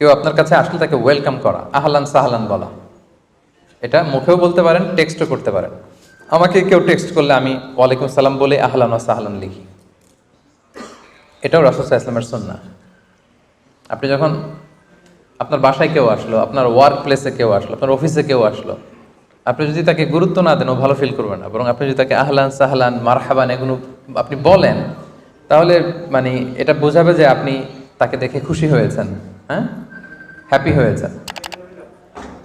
কেউ আপনার কাছে আসলে তাকে ওয়েলকাম করা, আহলান সাহলান বলা। এটা মুখেও বলতে পারেন টেক্সটও করতে পারেন। আমাকে কেউ টেক্সট করলে আমি ওয়ালাইকুম সালাম বলে আহলান ও সাহলান লিখি। এটাও রাসুসা ইসলামের সন্না আপনি যখন আপনার বাসায় কেউ আসলো, আপনার ওয়ার্ক প্লেসে কেউ আসলো, আপনার অফিসে কেউ আসলো, আপনি যদি তাকে গুরুত্ব না দেন, ও ভালো ফিল করবে না। বরং আপনি যদি তাকে আহলান সাহলান, মারহাবান এগুলো আপনি বলেন, তাহলে মানে এটা বোঝাবে যে আপনি তাকে দেখে খুশি হয়েছেন হ্যাঁ? হ্যাপি হয়েছেন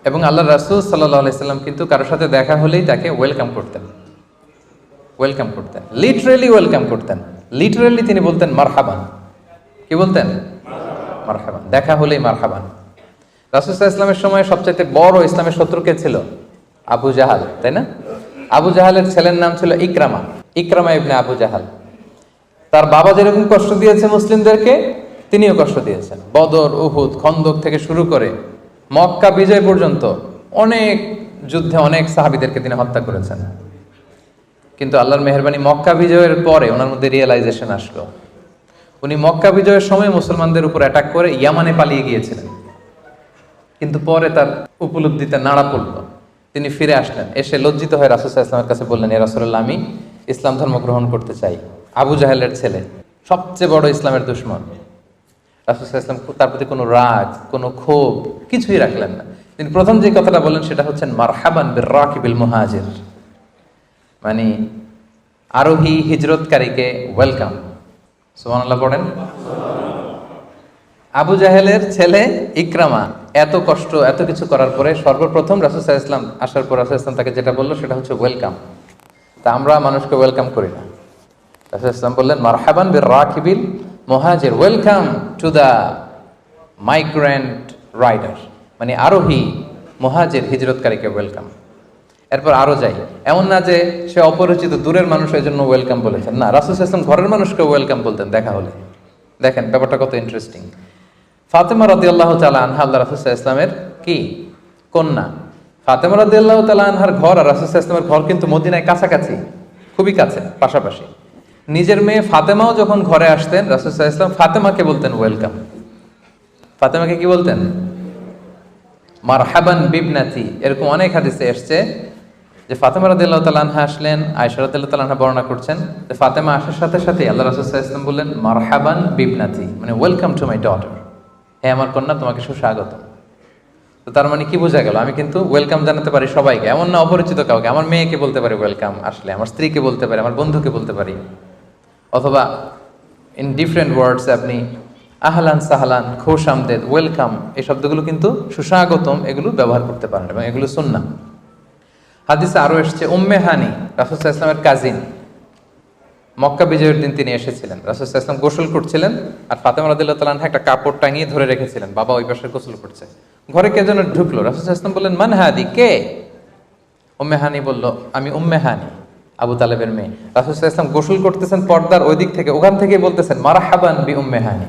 এবং আল্লাহ রাসুল সাল্লাহ আলাইসাল্লাম কিন্তু কারোর সাথে দেখা হলেই তাকে ওয়েলকাম করতেন। ওয়েলকাম করতেন। লিটারেলি ওয়েলকাম করতেন। লিটারেলি তিনি বলতেন, মারহাবান। কি বলতেন? মারহাবান। দেখা হলেই মারহাবান। রাসুসাহ ইসলামের সময় সবচাইতে বড় ইসলামের শত্রু কে ছিল? আবু জাহাল, তাই না? আবু জাহালের ছেলের নাম ছিল ইকরামা। ইকরামা ইবনে আবু জাহাল। তার বাবা যেরকম কষ্ট দিয়েছে মুসলিমদেরকে তিনিও কষ্ট দিয়েছেন। বদর, উহুদ, খন্দক থেকে শুরু করে মক্কা, বিজয় পর্যন্ত অনেক যুদ্ধে অনেক সাহাবিদেরকে তিনি হত্যা করেছেন। কিন্তু আল্লাহর মেহরবানি মক্কা বিজয়ের পরে ওনার মধ্যে রিয়েলাইজেশন আসলো। উনি মক্কা বিজয়ের সময় মুসলমানদের উপর অ্যাটাক করে ইয়ামানে পালিয়ে গিয়েছিলেন। কিন্তু পরে তার উপলব্ধিতে নাড়া পড়ল। তিনি ফিরে আসলেন। এসে লজ্জিত হয়ে রাসুসাহ ইসলামের কাছে বললেন, এ রাসুল্লাহ আমি ইসলাম ধর্ম গ্রহণ করতে চাই। আবু জাহেলের ছেলে, সবচেয়ে বড় ইসলামের দুশ্মন। রাসুসাহ তার প্রতি কোনো রাগ, কোনো ক্ষোভ কিছুই রাখলেন না। তিনি প্রথম যে কথাটা বললেন সেটা হচ্ছেন, মারহাবান বির রাকিবিল মুহাজির। মানে আরোহী হিজরতকারীকে ওয়েলকাম সুবহানাল্লাহ পড়েন। আবু জাহেলের ছেলে ইকরামা এত কষ্ট, এত কিছু করার পরে সর্বপ্রথম রাসুসাহ ইসলাম আসার পর রাসুল ইসলাম তাকে যেটা বলল সেটা হচ্ছে ওয়েলকাম তা আমরা মানুষকে ওয়েলকাম করি না। রাসুল ইসলাম বললেন, মারহাবান বির রাকিবিল মহাজের welcome to the migrant rider মানে আরোহী মহাজের হিজরতকারীকে ওয়েলকাম এরপর আরও যাই। এমন না যে সে অপরিচিত, দূরের মানুষ এই জন্য ওয়েলকাম বলেছেন। না, রাসুল ইসলাম ঘরের মানুষকে ওয়েলকাম বলতেন, দেখা হলে। দেখেন, ব্যাপারটা কত ইন্টারেস্টিং ফাতেমা রদি আল্লাহ তালা আনহা, আল্লাহ রাসুসাহ ইসলামের কি? কন্যা। ফাতেমা রদি আল্লাহ তালা আনহার ঘর আর রাসুসাহ ইসলামের ঘর কিন্তু মদিনায় কাছাকাছি, খুবই কাছে, পাশাপাশি। নিজের মেয়ে ফাতেমাও যখন ঘরে আসতেন রাসুসাহ ইসলাম ফাতেমাকে বলতেন ওয়েলকাম ফাতেমাকে কি বলতেন? মার মারহাবান বিবনাথি এরকম অনেক হাদিসে এসছে যে ফাতেমা রাদিল্লাহ তালানহা আসলেন আয়সা রাদিল্লাহ তালানহা বর্ণনা করছেন। যে ফাতেমা আসার সাথে সাথে আল্লাহ রাসুল্লাহ ইসলাম বললেন মার মারহাবান বিবনাথি মানে ওয়েলকাম টু মাই ডটার হ্যাঁ আমার কন্যা, তোমাকে সুস্বাগত। তো তার মানে কি বোঝা গেল? আমি কিন্তু ওয়েলকাম জানাতে পারি সবাইকে। এমন না অপরিচিত কাউকে। আমার মেয়েকে বলতে পারি ওয়েলকাম আসলে। আমার স্ত্রীকে বলতে পারি, আমার বন্ধুকে বলতে পারি। অথবা ইন ডিফারেন্ট ওয়ার্ডস আপনি আহলান সাহলান, খোশ আমদেদ ওয়েলকাম এই শব্দগুলো কিন্তু সুস্বাগতম, এগুলো ব্যবহার করতে পারেন এবং এগুলো সুন্না হাদিসে আরও এসছে, উম্মে হানি রাসুসাহ ইসলামের কাজিন মক্কা বিজয়ের দিন তিনি এসেছিলেন। রাসুসাহ ইসলাম গোসল করছিলেন আর ফাতেমা রাদিল্লাহ তালান একটা কাপড় টাঙিয়ে ধরে রেখেছিলেন। বাবা ওই পাশে গোসল করছে। ঘরে কে যেন ঢুকলো। রাসুসাহ ইসলাম বললেন মান হাদি কে? উম্মে হানি বলল, আমি উম্মে হানি। আবু তালেবের মেয়ে। রাসুসাহ ইসলাম গোসল করতেছেন পর্দার ওই দিক থেকে, ওখান থেকে বলতেছেন, মারাহাবান বি উম্মে হানি।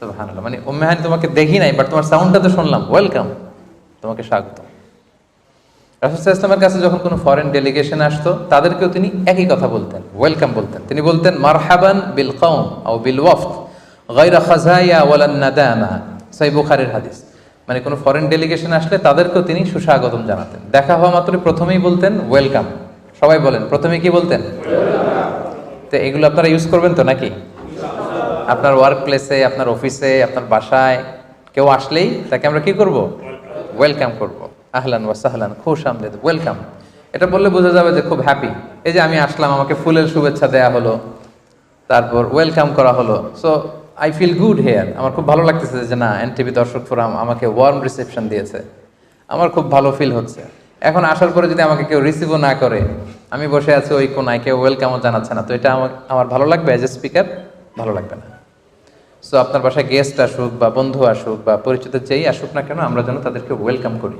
সুবহানাল্লাহ। মানে উম্মে হানি তোমাকে দেখি নাই বাট তোমার সাউন্ডটা তো শুনলাম। ওয়েলকাম তোমাকে স্বাগত। রাসুসাহ ইসলামের কাছে যখন কোনো ফরেন ডেলিগেশন আসতো, তাদেরকেও তিনি একই কথা বলতেন ওয়েলকাম বলতেন। তিনি বলতেন, মারহাবান বিল কৌম ও বিল ওয়ফত গাইরা খাজাইয়া ওয়ালান নাদামা। সাই বুখারের হাদিস। মানে কোনো ফরেন ডেলিগেশন আসলে তাদেরকেও তিনি সুস্বাগতম জানাতেন। দেখা হওয়া মাত্রই প্রথমেই বলতেন ওয়েলকাম সবাই বলেন, প্রথমে কি বলতেন? তো এগুলো আপনারা ইউজ করবেন তো নাকি? আপনার ওয়ার্ক প্লেসে আপনার অফিসে আপনার বাসায় কেউ আসলেই তাকে আমরা কি করব? ওয়েলকাম করব। আহলান ওয়া সাহলান, খুশ আমদেদ ওয়েলকাম এটা বললে বোঝা যাবে যে খুব হ্যাপি এই যে আমি আসলাম, আমাকে ফুলের শুভেচ্ছা দেয়া হলো, তারপর ওয়েলকাম করা হলো। So I feel good here আমার খুব ভালো লাগতেছে যে না এনটিভি দর্শক ফোরাম আমাকে ওয়ার্ম রিসেপশন দিয়েছে। আমার খুব ভালো ফিল হচ্ছে। এখন আসার পরে যদি আমাকে কেউ রিসিভও না করে, আমি বসে আছি ওই কোনায়, কেউ ওয়েলকামও জানাচ্ছে না। তো এটা আমার আমার ভালো লাগবে অ্যাজ এ স্পিকার ভালো লাগবে না। সো আপনার বাসায় গেস্ট আসুক বা বন্ধু আসুক বা পরিচিত যেই আসুক না কেন, আমরা যেন তাদেরকে ওয়েলকাম করি।